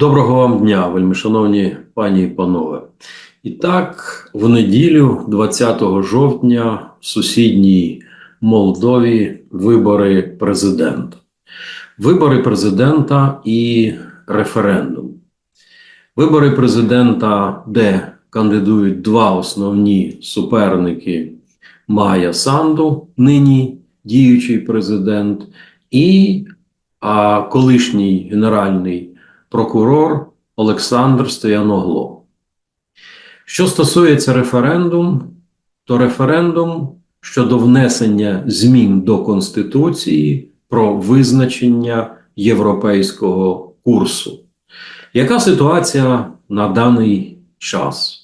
Доброго вам дня, вельмишановні пані і панове. І так, в неділю, 20 жовтня, в сусідній Молдові вибори президента. Вибори президента і референдум. Вибори президента, де кандидують два основні суперники Майя Санду, нині діючий президент, і а, колишній генеральний прокурор Олександр Стояногло. Що стосується референдум, то референдум щодо внесення змін до Конституції про визначення європейського курсу. Яка ситуація на даний час?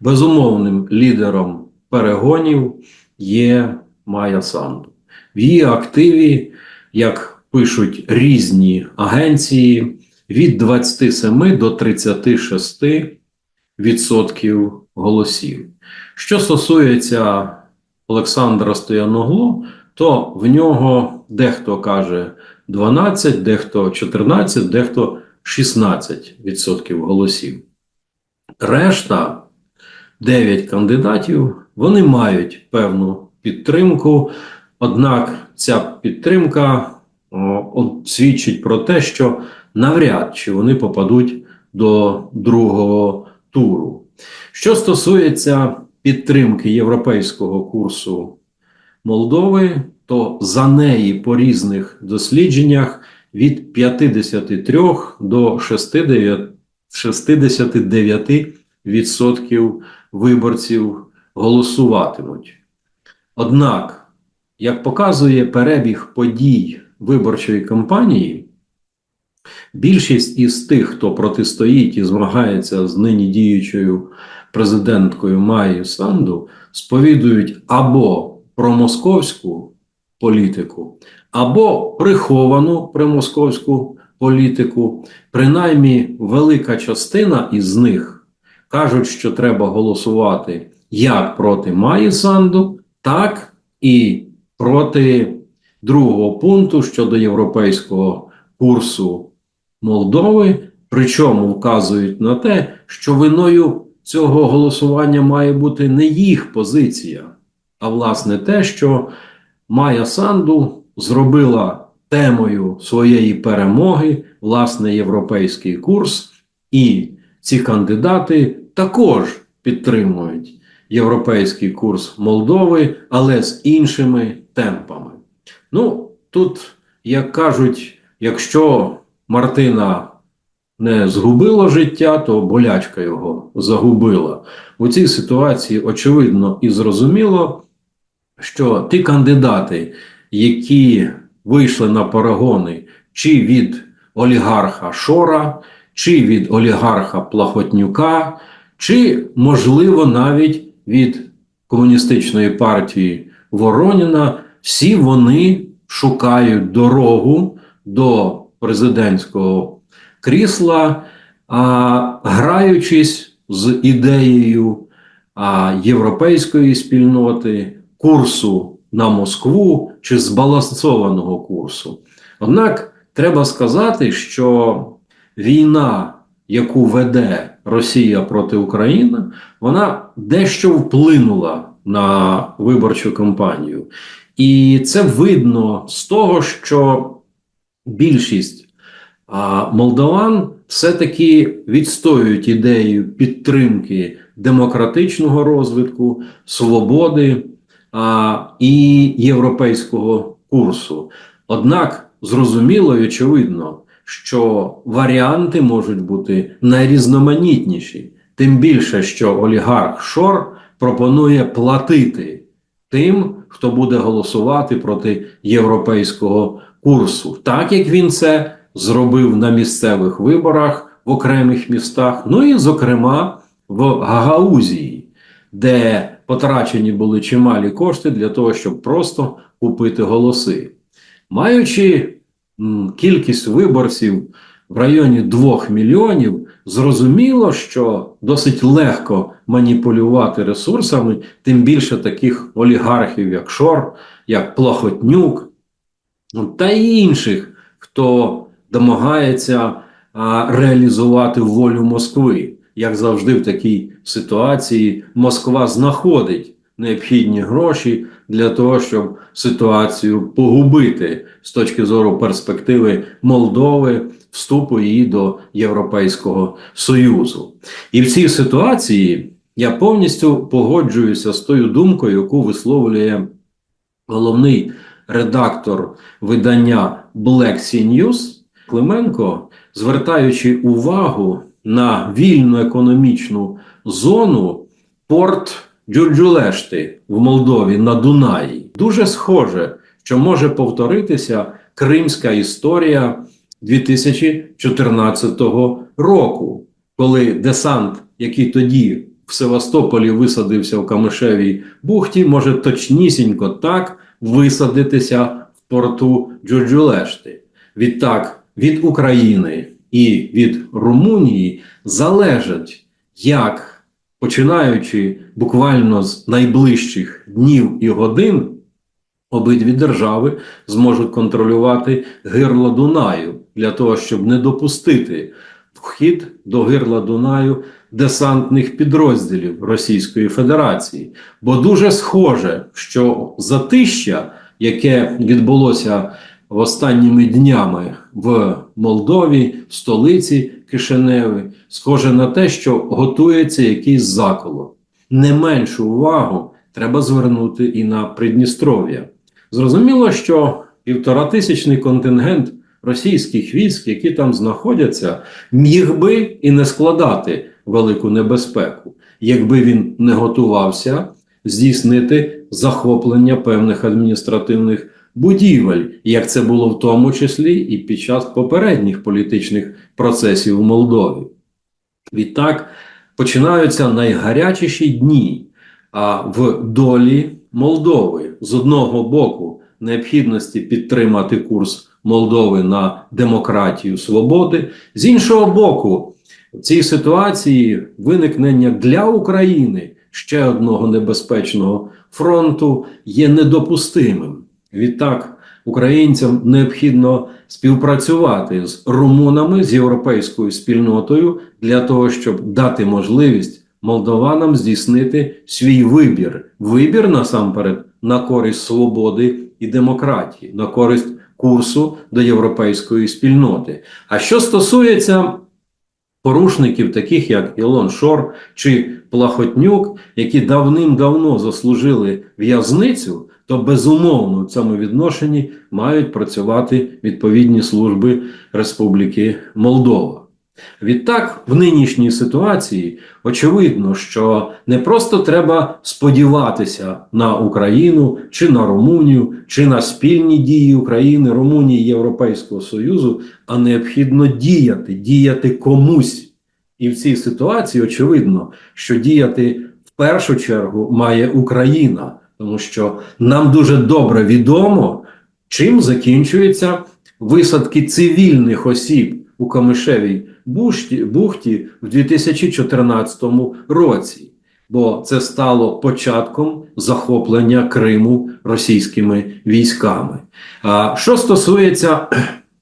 Безумовним лідером перегонів є Майя Санду. В її активі, як пишуть різні агенції, від 27 до 36 відсотків голосів. Що стосується Олександра Стояногло, то в нього дехто каже 12, дехто 14, дехто 16 відсотків голосів. Решта 9 кандидатів вони мають певну підтримку, однак ця підтримка о, свідчить про те, що навряд чи вони попадуть до другого туру. Що стосується підтримки європейського курсу Молдови, то за неї по різних дослідженнях від 53 до 69 відсотків виборців голосуватимуть. Однак, як показує перебіг подій виборчої кампанії, Більшість із тих, хто протистоїть і змагається з нині діючою президенткою Майєю Санду, сповідують або промосковську політику, або приховану промосковську політику. Принаймні, велика частина із них кажуть, що треба голосувати як проти Майї Санду, так і проти другого пункту щодо європейського курсу. Молдови, причому вказують на те, що виною цього голосування має бути не їх позиція, а власне те, що Майя Санду зробила темою своєї перемоги власне європейський курс, і ці кандидати також підтримують європейський курс Молдови, але з іншими темпами. Ну, тут, як кажуть, якщо Мартина не згубила життя, то болячка його загубила. У цій ситуації очевидно і зрозуміло, що ті кандидати, які вийшли на перегони чи від олігарха Шора, чи від олігарха Плахотнюка, чи, можливо, навіть від комуністичної партії Вороніна, всі вони шукають дорогу до президентського крісла, а, граючись з ідеєю а, європейської спільноти, курсу на Москву чи збалансованого курсу. Однак треба сказати, що війна, яку веде Росія проти України, вона дещо вплинула на виборчу кампанію. І це видно з того, що більшість а, молдаван все-таки відстоюють ідею підтримки демократичного розвитку, свободи а, і європейського курсу. Однак зрозуміло і очевидно, що варіанти можуть бути найрізноманітніші, тим більше, що олігарх Шор пропонує платити тим, хто буде голосувати проти європейського курсу, так як він це зробив на місцевих виборах в окремих містах, ну і, зокрема, в Гагаузії, де потрачені були чималі кошти для того, щоб просто купити голоси. Маючи кількість виборців в районі 2 мільйонів, зрозуміло, що досить легко маніпулювати ресурсами, тим більше таких олігархів, як Шор, як Плохотнюк, ну, та інших, хто домагається реалізувати волю Москви. Як завжди, в такій ситуації Москва знаходить необхідні гроші для того, щоб ситуацію погубити з точки зору перспективи Молдови, вступу її до Європейського Союзу. І в цій ситуації я повністю погоджуюся з тою думкою, яку висловлює головний редактор видання Black Sea News Клименко, звертаючи увагу на вільну економічну зону порт Джурджулешти в Молдові на Дунаї. Дуже схоже, що може повторитися кримська історія 2014 року, коли десант, який тоді в Севастополі висадився в Камишевій бухті, може точнісінько так висадитися в порту Джурджулешти. Відтак від України і від Румунії залежить, як починаючи буквально з найближчих днів і годин, обидві держави зможуть контролювати гирло Дунаю для того, щоб не допустити вхід до гирла Дунаю десантних підрозділів Російської Федерації. Бо дуже схоже, що затища, яке відбулося останніми днями в Молдові, в столиці Кишиневи, схоже на те, що готується якийсь заколот. Не меншу увагу треба звернути і на Придністров'я. Зрозуміло, що півторатисячний контингент російських військ, які там знаходяться, міг би і не складати велику небезпеку, якби він не готувався здійснити захоплення певних адміністративних будівель, як це було в тому числі і під час попередніх політичних процесів у Молдові. Відтак починаються найгарячіші дні а в долі Молдови з одного боку необхідності підтримати курс Молдови на демократію свободи, з іншого боку, в цій ситуації виникнення для України ще одного небезпечного фронту є недопустимим. Відтак українцям необхідно співпрацювати з румунами з європейською спільнотою для того, щоб дати можливість молдованам здійснити свій вибір. Вибір насамперед на користь свободи і демократії, на користь курсу до європейської спільноти. А що стосується порушників, таких як Ілон Шор чи Плахотнюк, які давним-давно заслужили в'язницю, то безумовно в цьому відношенні мають працювати відповідні служби Республіки Молдова. Відтак, в нинішній ситуації очевидно, що не просто треба сподіватися на Україну чи на Румунію, чи на спільні дії України, Румунії Європейського Союзу, а необхідно діяти, діяти комусь. І в цій ситуації очевидно, що діяти в першу чергу має Україна, тому що нам дуже добре відомо, чим закінчуються висадки цивільних осіб у Камишевій бухті, бухті в 2014 році, бо це стало початком захоплення Криму російськими військами. А що стосується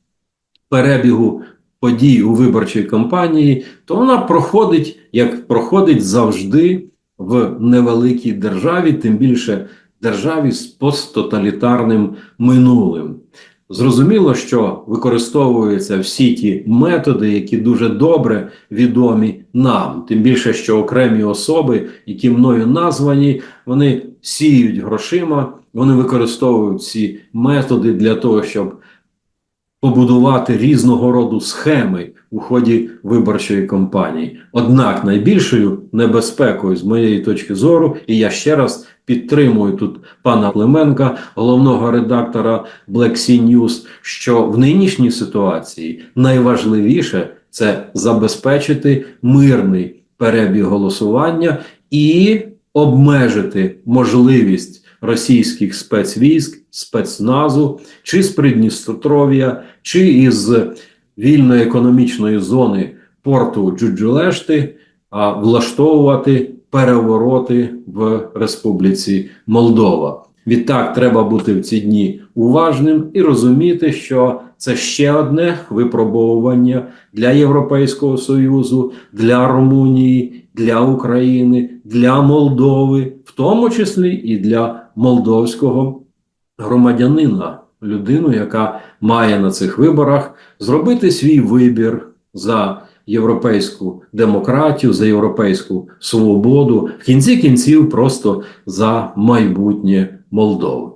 перебігу подій у виборчій кампанії, то вона проходить як проходить завжди в невеликій державі, тим більше державі з посттоталітарним минулим. Зрозуміло, що використовуються всі ті методи, які дуже добре відомі нам. Тим більше, що окремі особи, які мною названі, вони сіють грошима, вони використовують ці методи для того, щоб побудувати різного роду схеми у ході виборчої кампанії. Однак найбільшою небезпекою, з моєї точки зору, і я ще раз підтримую тут пана Клименка, головного редактора Black Sea News, що в нинішній ситуації найважливіше це забезпечити мирний перебіг голосування і обмежити можливість російських спецвійськ, спецназу, чи з Придністров'я, чи із вільної економічної зони порту Джуджулешти, а влаштовувати перевороти в Республіці Молдова. Відтак, треба бути в ці дні уважним і розуміти, що це ще одне випробовування для Європейського Союзу, для Румунії, для України, для Молдови, в тому числі і для молдовського громадянина, людину, яка має на цих виборах зробити свій вибір за європейську демократію, за європейську свободу, в кінці кінців просто за майбутнє Молдови.